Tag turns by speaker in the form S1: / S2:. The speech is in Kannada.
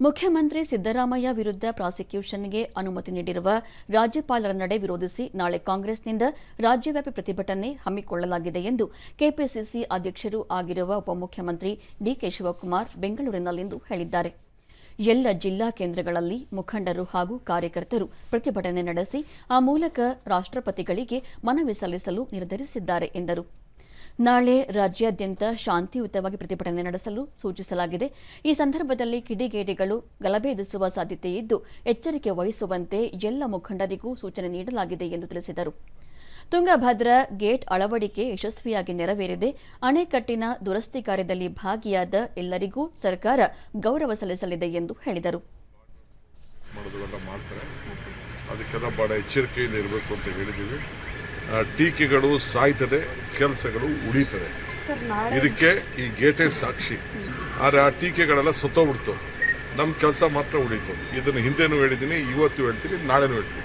S1: ಮುಖ್ಯಮಂತ್ರಿ ಸಿದ್ದರಾಮಯ್ಯ ವಿರುದ್ಧ ಪ್ರಾಸಿಕ್ಯೂಷನ್ಗೆ ಅನುಮತಿ ನೀಡಿರುವ ರಾಜ್ಯಪಾಲರ ನಡೆ ವಿರೋಧಿಸಿ ನಾಳೆ ಕಾಂಗ್ರೆಸ್ನಿಂದ ರಾಜ್ಯವ್ಯಾಪಿ ಪ್ರತಿಭಟನೆ ಹಮ್ಮಿಕೊಳ್ಳಲಾಗಿದೆ ಎಂದು ಕೆಪಿಸಿಸಿ ಅಧ್ಯಕ್ಷರೂ ಆಗಿರುವ ಉಪಮುಖ್ಯಮಂತ್ರಿ ಡಿಕೆ ಶಿವಕುಮಾರ್ ಬೆಂಗಳೂರಿನಲ್ಲಿಂದು ಹೇಳಿದ್ದಾರೆ. ಎಲ್ಲ ಜಿಲ್ಲಾ ಕೇಂದ್ರಗಳಲ್ಲಿ ಮುಖಂಡರು ಹಾಗೂ ಕಾರ್ಯಕರ್ತರು ಪ್ರತಿಭಟನೆ ನಡೆಸಿ, ಆ ಮೂಲಕ ರಾಷ್ಟ್ರಪತಿಗಳಿಗೆ ಮನವಿ ಸಲ್ಲಿಸಲು ನಿರ್ಧರಿಸಿದ್ದಾರೆ ಎಂದರು. ನಾಳೆ ರಾಜ್ಯಾದ್ಯಂತ ಶಾಂತಿಯುತವಾಗಿ ಪ್ರತಿಭಟನೆ ನಡೆಸಲು ಸೂಚಿಸಲಾಗಿದೆ. ಈ ಸಂದರ್ಭದಲ್ಲಿ ಕಿಡಿಗೇಡಿಗಳು ಗಲಭೆ ಎದುರಿಸುವ ಸಾಧ್ಯತೆ ಇದ್ದು, ಎಚ್ಚರಿಕೆ ವಹಿಸುವಂತೆ ಎಲ್ಲ ಮುಖಂಡರಿಗೂ ಸೂಚನೆ ನೀಡಲಾಗಿದೆ ಎಂದು ತಿಳಿಸಿದರು. ತುಂಗಭದ್ರಾ ಗೇಟ್ ಅಳವಡಿಕೆ ಯಶಸ್ವಿಯಾಗಿ ನೆರವೇರಿದೆ. ಅಣೆಕಟ್ಟಿನ ದುರಸ್ತಿ ಕಾರ್ಯದಲ್ಲಿ ಭಾಗಿಯಾದ ಎಲ್ಲರಿಗೂ ಸರ್ಕಾರ ಗೌರವ ಸಲ್ಲಿಸಲಿದೆ ಎಂದು ಹೇಳಿದರು.
S2: ಅದಕ್ಕೆಲ್ಲ ಎಚ್ಚರಿಕೆಯಿಂದ ಇರಬೇಕು ಅಂತ ಹೇಳಿದ್ದೀವಿ. ಟೀಕೆಗಳು ಸಾಯ್ತದೆ ಕೆಲಸಗಳು ಉಳಿತದೆ. ಇದಕ್ಕೆ ಈ ಗೇಟೇ ಸಾಕ್ಷಿ. ಆದರೆ ಆ ಟೀಕೆಗಳೆಲ್ಲ ಸುತ್ತೋಗ್ಬಿಡ್ತು. ನಮ್ಮ ಕೆಲಸ ಮಾತ್ರ ಉಳಿತು. ಇದನ್ನು ಹಿಂದೆನೂ ಹೇಳಿದ್ದೀನಿ ಇವತ್ತು ಹೇಳ್ತೀನಿ ನಾಳೆನೂ ಹೇಳ್ತೀನಿ.